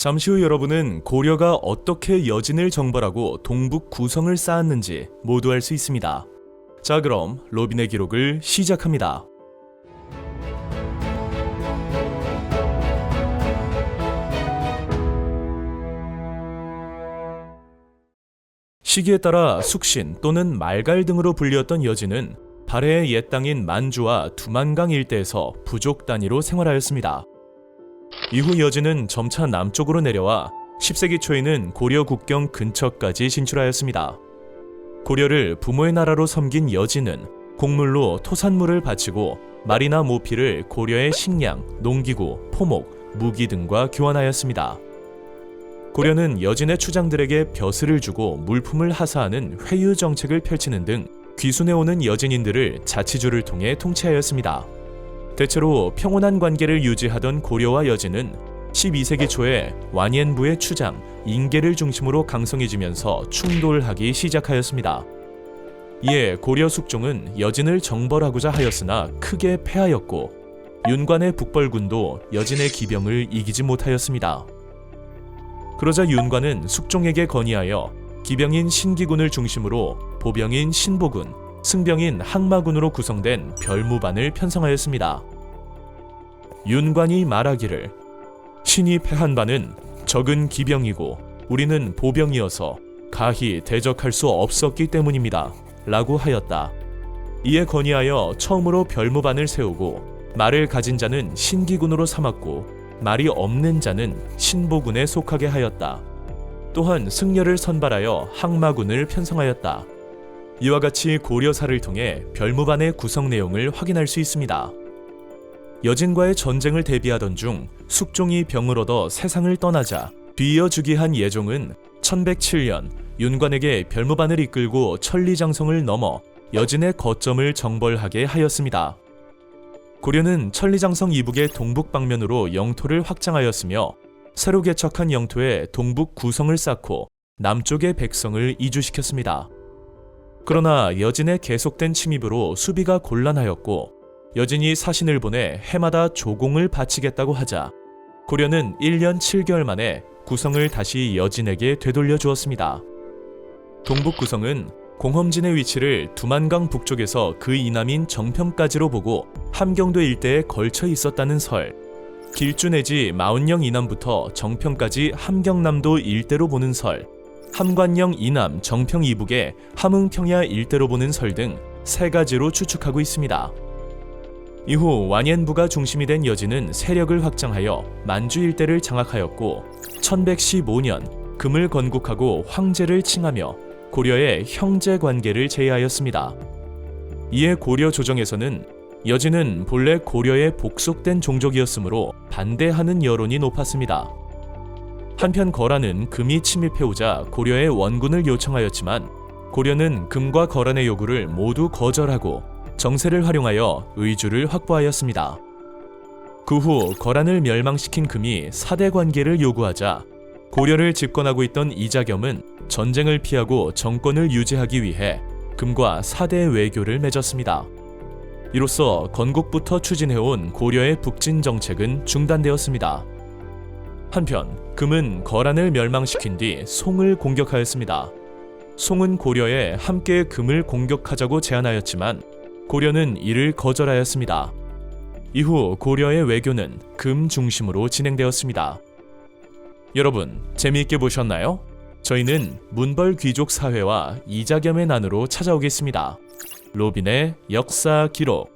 잠시 후 여러분은 고려가 어떻게 여진을 정벌하고 동북 구성을 쌓았는지 모두 알 수 있습니다. 자, 그럼 로빈의 기록을 시작합니다. 시기에 따라 숙신 또는 말갈 등으로 불리었던 여진은 발해의 옛 땅인 만주와 두만강 일대에서 부족 단위로 생활하였습니다. 이후 여진은 점차 남쪽으로 내려와 10세기 초에는 고려 국경 근처까지 진출하였습니다. 고려를 부모의 나라로 섬긴 여진은 곡물로 토산물을 바치고 말이나 모피를 고려의 식량, 농기구, 포목, 무기 등과 교환하였습니다. 고려는 여진의 추장들에게 벼슬을 주고 물품을 하사하는 회유 정책을 펼치는 등 귀순해 오는 여진인들을 자치주를 통해 통치하였습니다. 대체로 평온한 관계를 유지하던 고려와 여진은 12세기 초에 완颜부의 추장 인계를 중심으로 강성해지면서 충돌하기 시작하였습니다. 이에 고려 숙종은 여진을 정벌하고자 하였으나 크게 패하였고 윤관의 북벌군도 여진의 기병을 이기지 못하였습니다. 그러자 윤관은 숙종에게 건의하여 기병인 신기군을 중심으로 보병인 신보군, 승병인 항마군으로 구성된 별무반을 편성하였습니다. 윤관이 말하기를 신이 패한 바는 적은 기병이고 우리는 보병이어서 가히 대적할 수 없었기 때문입니다. 라고 하였다. 이에 건의하여 처음으로 별무반을 세우고 말을 가진 자는 신기군으로 삼았고 말이 없는 자는 신보군에 속하게 하였다. 또한 승려를 선발하여 항마군을 편성하였다. 이와 같이 고려사를 통해 별무반의 구성 내용을 확인할 수 있습니다. 여진과의 전쟁을 대비하던 중 숙종이 병을 얻어 세상을 떠나자 즉위한 예종은 1107년 윤관에게 별무반을 이끌고 천리장성을 넘어 여진의 거점을 정벌하게 하였습니다. 고려는 천리장성 이북의 동북 방면으로 영토를 확장하였으며 새로 개척한 영토에 동북 구성을 쌓고 남쪽의 백성을 이주시켰습니다. 그러나 여진의 계속된 침입으로 수비가 곤란하였고 여진이 사신을 보내 해마다 조공을 바치겠다고 하자 고려는 1년 7개월 만에 구성을 다시 여진에게 되돌려 주었습니다. 동북 구성은 공험진의 위치를 두만강 북쪽에서 그 이남인 정평까지로 보고 함경도 일대에 걸쳐 있었다는 설, 길주 내지 마운령 이남부터 정평까지 함경남도 일대로 보는 설, 함관령 이남 정평 이북에 함흥평야 일대로 보는 설 등 세 가지로 추측하고 있습니다. 이후 완颜부가 중심이 된 여진은 세력을 확장하여 만주 일대를 장악하였고 1115년 금을 건국하고 황제를 칭하며 고려의 형제 관계를 제의하였습니다. 이에 고려 조정에서는 여진은 본래 고려에 복속된 종족이었으므로 반대하는 여론이 높았습니다. 한편 거란은 금이 침입해오자 고려의 원군을 요청하였지만 고려는 금과 거란의 요구를 모두 거절하고 정세를 활용하여 의주를 확보하였습니다. 그 후 거란을 멸망시킨 금이 사대 관계를 요구하자 고려를 집권하고 있던 이자겸은 전쟁을 피하고 정권을 유지하기 위해 금과 사대 외교를 맺었습니다. 이로써 건국부터 추진해온 고려의 북진 정책은 중단되었습니다. 한편 금은 거란을 멸망시킨 뒤 송을 공격하였습니다. 송은 고려에 함께 금을 공격하자고 제안하였지만 고려는 이를 거절하였습니다. 이후 고려의 외교는 금 중심으로 진행되었습니다. 여러분, 재미있게 보셨나요? 저희는 문벌 귀족 사회와 이자겸의 난으로 찾아오겠습니다. 로빈의 역사 기록